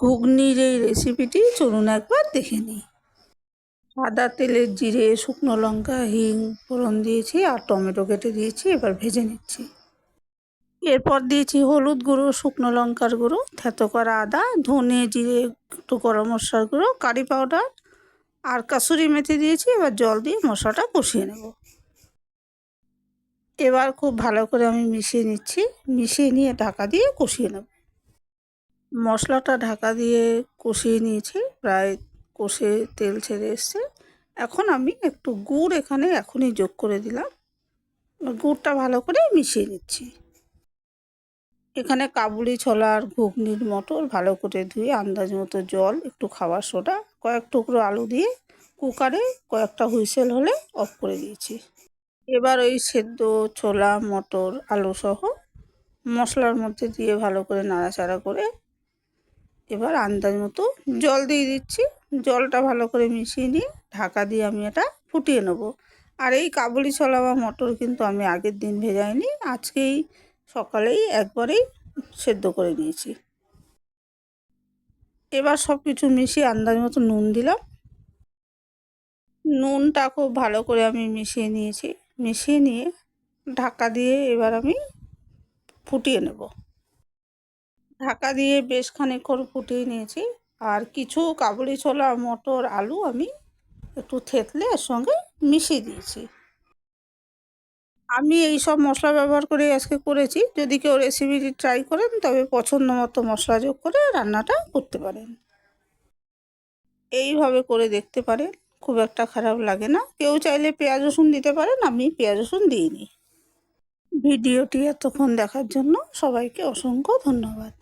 ঘুগনির এই রেসিপিটি চলুন একবার দেখে নিই। সাদা তেলের জিরে, শুকনো লঙ্কা, হিং, ফোড়ন দিয়েছি আর টমেটো কেটে দিয়েছি, এবার ভেজে নিচ্ছি। এরপর দিয়েছি হলুদ গুঁড়ো, শুকনো লঙ্কার গুঁড়ো, থেতো করা আদা, ধনে জিরে, একটু গরম মশলার গুঁড়ো, কারি পাউডার আর কাসুরি মেথি দিয়েছি, এবার জল দিয়ে মশলাটা কষিয়ে নেব। এবার খুব ভালো করে আমি মিশিয়ে নিচ্ছি, মিশিয়ে নিয়ে ঢাকা দিয়ে কষিয়ে নেব। মশলাটা ঢাকা দিয়ে কষিয়ে নিয়েছি। প্রায় কষে তেল ছেড়ে এসছে। এখন আমি একটু গুড় এখানে এখনই যোগ করে দিলাম। গুড়টা ভালো করে মিশিয়ে নিচ্ছি। এখানে কাবুলি ছোলা আর ঘুগনির মটর ভালো করে ধুয়ে আন্দাজ মতো জল, একটু খাবার সোডা, কয়েক টুকরো আলু দিয়ে কুকারে কয়েকটা হুইসেল হলে অফ করে দিয়েছি। এবার ওই সেদ্ধ ছোলা, মটর আলু সহ মশলার মধ্যে দিয়ে ভালো করে নাড়াচাড়া করে এবার আন্দাজ মতো জল দিয়ে দিচ্ছি। জলটা ভালো করে মিশিয়ে নিয়ে ঢাকা দিয়ে আমি এটা ফুটিয়ে নেব। আর এই কাবুলি ছোলা বা মটর কিন্তু আমি আগের দিন ভেজাইনি, আজকেই সকালেই একবারেই সেদ্ধ করে নিয়েছি। এবার সব কিছু মিশিয়ে আন্দাজ মতো নুন দিলাম। নুনটা খুব ভালো করে আমি মিশিয়ে নিয়েছি। মিশিয়ে নিয়ে ঢাকা দিয়ে এবার আমি ফুটিয়ে নেব। ঢাকা দিয়ে বেশ খানিকক্ষণ ফুটিয়ে নিয়েছি। আর কিছু কাবুলি ছোলা, মটর, আলু আমি একটু থেতলে এর সঙ্গে মিশিয়ে দিয়েছি। আমি এই সব মশলা ব্যবহার করে আজকে করেছি। যদি কেউ রেসিপিটি ট্রাই করেন, তবে পছন্দ মতো মশলা যোগ করে রান্নাটা করতে পারেন। এইভাবে করে দেখতে পারেন, খুব একটা খারাপ লাগে না। কেউ চাইলে পেঁয়াজ, রসুন দিতে পারেন, আমি পেঁয়াজ, রসুন দিইনি। ভিডিওটি এতক্ষণ দেখার জন্য সবাইকে অসংখ্য ধন্যবাদ।